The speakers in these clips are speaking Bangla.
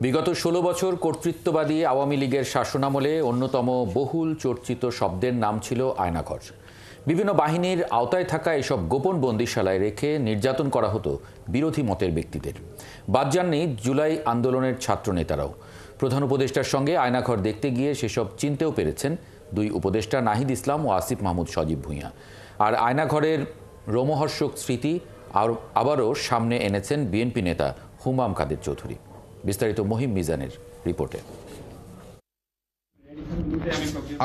বিগত ষোলো বছর কর্তৃত্ববাদী আওয়ামী লীগের শাসনামলে অন্যতম বহুল চর্চিত শব্দের নাম ছিল আয়নাঘর। বিভিন্ন বাহিনীর আওতায় থাকা এসব গোপন বন্দিশালায় রেখে নির্যাতন করা হতো বিরোধী মতের ব্যক্তিদের। বাদ যাননি জুলাই আন্দোলনের ছাত্রনেতারাও। প্রধান উপদেষ্টার সঙ্গে আয়নাঘর দেখতে গিয়ে সেসব চিনতেও পেরেছেন দুই উপদেষ্টা নাহিদ ইসলাম ও আসিফ মাহমুদ সজীব ভূঁইয়া। আর আয়নাঘরের রোমহর্ষক স্মৃতি আর আবারও সামনে এনেছেন বিএনপি নেতা হুমাম কাদের চৌধুরী। বিস্তারিত মহিম মিজানের রিপোর্টে।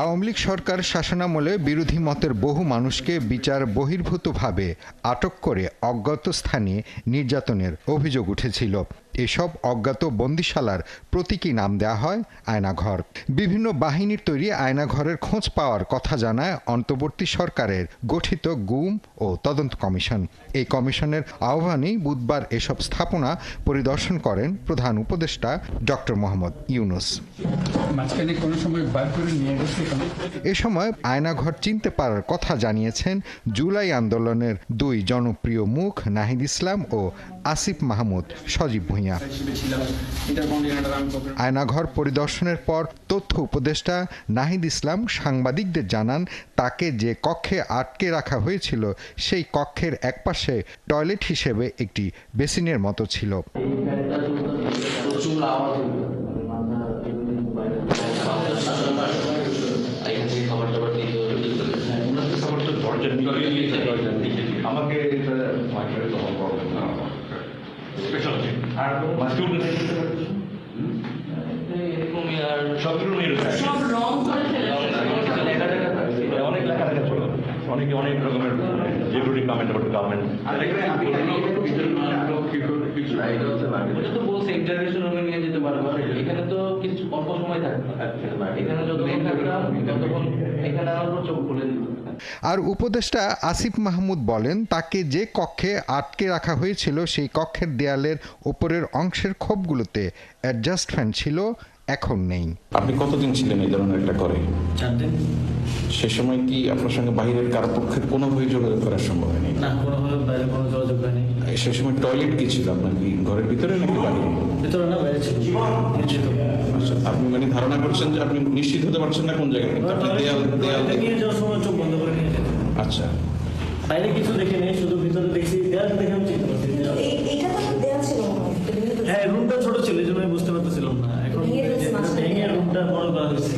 আওয়ামী লীগ সরকার শাসনামলে বিরোধী মতের বহু মানুষকে বিচার বহির্ভূতভাবে আটক করে অজ্ঞাত স্থানে নির্যাতনের অভিযোগ উঠেছিল। এসব অজ্ঞাত বন্দিশালার প্রতীকী নাম দেওয়া হয় আয়নাঘর। বিভিন্ন বাহিনীর তৈরি আয়নাঘরের খোঁজ পাওয়ার কথা জানায় অন্তর্বর্তী সরকারের গঠিত গুম ও তদন্ত কমিশন। এই কমিশনের আহ্বানেই বুধবার এসব স্থাপনা পরিদর্শন করেন প্রধান উপদেষ্টা ডক্টর মোহাম্মদ ইউনুস। এ সময় আয়নাঘর চিনতে পারার কথা জানিয়েছেন জুলাই আন্দোলনের দুই জনপ্রিয় মুখ নাহিদ ইসলাম ও আসিফ মাহমুদ। সজীব ভূঁইয়া। কখনো আয়নাঘর পরিদর্শনের পর তথ্য উপদেষ্টা নাহিদ ইসলাম সাংবাদিকদের জানান, তাকে যে কক্ষে আটকে রাখা হয়েছিল, সেই কক্ষের একপাশে টয়লেট হিসেবে একটি বেসিনের মতো ছিল। আমাকে আর স্টুডেন্ট সব রং করে ফেলেছে অনেক লেখা লেখা ছিল অনেকে অনেক রকমের যেগুলি কমেন্ট অ্যাবাউট গভর্নমেন্ট ওটা তো বলছে ইন্টারভিউশন রুমে নিয়ে যেতে পারব এখানে তো কিছু অল্প সময় থাকবে এখানে যতক্ষণ থাকতাম ততক্ষণ আরও উপদেষ্টা আসিফ মাহমুদ বলেন তাকে যে কক্ষে আটকে রাখা হয়েছিল সেই কক্ষের দেয়ালের উপরের অংশের ক্ষোভগুলোতে অ্যাডজাস্ট ফ্যান ছিল এখন নেই। আপনি কতদিন ছিলেন এই ধরনের একটা করে চার সে সময় কি আপনার সঙ্গে বাইরের কারও পক্ষে কোনোভাবে যোগাযোগ করা সম্ভব হয়নি? না কোনোভাবে বাইরে কোনো যোগাযোগ হয়নি। সে সময় টয়লেট কি ছিল আপনার কি ঘরের ভিতরে নাকি বাইরে ভিতরে না বাইরে ছিল নিশ্চিত। আচ্ছা আপনি মানে ধারণা করছেন যে আপনি নিশ্চিত হতে পারছেন না কোন জায়গায়? কিন্তু আপনি দেয়াল দেয়াল নিয়ে যাওয়ার সময় চোখ বন্ধ করে নিয়ে আচ্ছা। বাইরে কিছু দেখে নেই শুধু ভিতরে দেখছি দেয়াল দেখে আমি চিনতে পারছি। যে- তো দেয়া ছিল হয়। রুমটা ছোট ছিল এই জন্য আমি বুঝতে পারতেছিলাম না। এখন ভেঙে রুমটা বড় করা হয়েছে।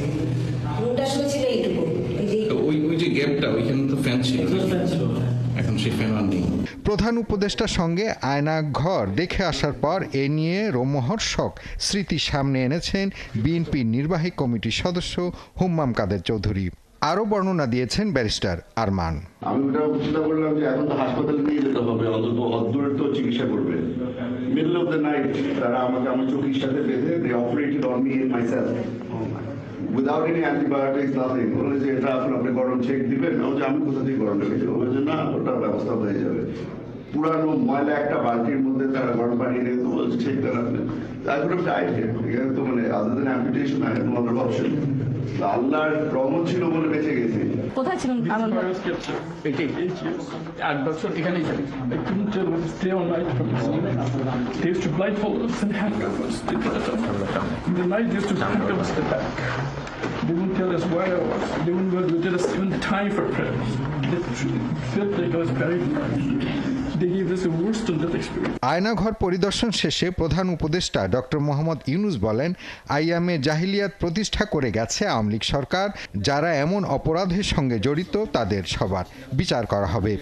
রুমটা আসলে ছিল এইটুকু। এই যে তো ওই ওই যে গ্যাপটা ওইখানে তো ফ্যান ছিল। ফ্যান ছিল হ্যাঁ। এখন সেই ফ্যান আর নেই। প্রধান উপদেষ্টার সঙ্গে আয়না ঘর দেখে আসার পর এ নিয়ে রোমহর্ষক স্মৃতি সামনে এনেছেন বিএনপি নির্বাহী কমিটির সদস্য হুম্মাম কাদের চৌধুরী। আরও বর্ণনা দিয়েছেন ব্যারিস্টার আরমান। আমি ওটা চিন্তা করলাম যে এখন তো হাসপাতালে নিয়ে যেতে হবে অন্তত অদূরে তো চিকিৎসা করবে। মিডল অফ দ্য নাইট তারা আমাকে আমার চোখের সাথে বেঁধে দে operated on me and myself without any antibiotics nothing বলে যে, এটা এখন আপনি গরম চেক দিবেন। ও যে আমি কোথা থেকে গরম রেখেছি ও বলছে না, ওটার ব্যবস্থা হয়ে যাবে। পুরানো ময়লা একটা বালতির মধ্যে তারা গরম পানি রেখে তো বলছে চেক তারা আপনি I could have died here. এখানে তো মানে other than amputation I have option আল্লাহর রহমত ছিল বলে বেঁচে গেছি কোথায় ছিলেন আনন্দ আট বছর এখানেই ছিলাম I couldn't tell them stay all night from the sun. They used to blindfold us and handcuff us. They put us up. In the night, they used to handcuff us to the back. They wouldn't tell us where I was. They wouldn't let us even time for prayers. It felt like I was buried alive. Aynaghor পরিদর্শন শেষে প্রধান উপদেষ্টা ডক্টর মোহাম্মদ ইউনুস বলেন আইয়ামে জাহিলিয়াত প্রতিষ্ঠা করে গেছে আওয়ামী লীগ সরকার যারা এমন অপরাধের সঙ্গে জড়িত তাদের সবার বিচার করা হবে।